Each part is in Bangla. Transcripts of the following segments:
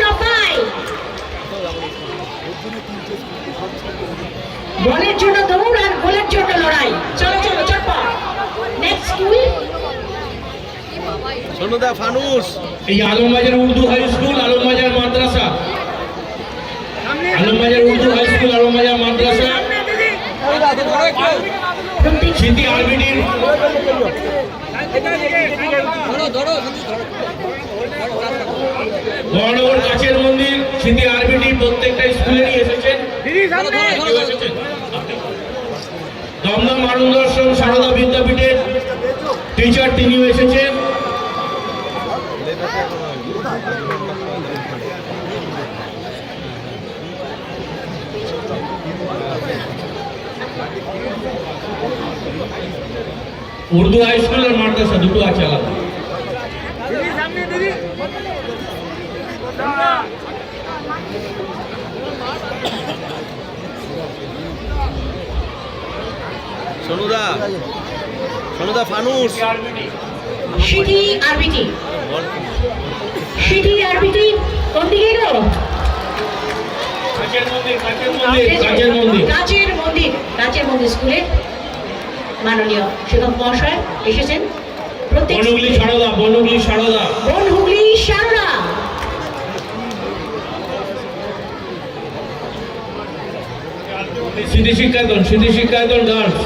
সবাই। বলের জন্য দৌড় আর গোলের জন্য লড়াই। চলো চলো চটপা ফানুস। এই Alambazar Urdu high school Alambazar madrasa. Alambazar Urdu high school Alambazar madrasa. City আরবিডির ধরো ধরো ধরো। মহানগর কাছের মন্দির স্মৃতি আরবিটি প্রত্যেকটা এসেছেন কেউ এসেছেন? দমদম আনন্দ দর্শন সারদা বিদ্যাপীঠের টিচার তিনিও এসেছেন উর্দু হাই স্কুল আর মাদ্রাসা দুটো আছে আলাদা। সোনুদা। সোনুদা ফানুস। সিটি আরবিটি সিটি আরবিটি কোন দিকে গেল? কাছের মন্দির কাছের মন্দির কাচের মন্দির কাচের মন্দির। স্কুলে। মাননীয় শিক্ষক মহাশয় এসেছেন। প্রত্যেক বনগুলি সারদা বনগুলি সারদা। বন Smriti Shikshayatan Smriti Shikshayatan girls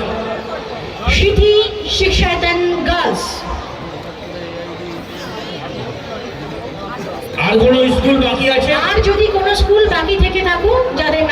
city Shikshayatan girls আর কোনো স্কুল বাকি আছে? আর যদি কোনো স্কুল বাকি থেকে থাকুক যাদের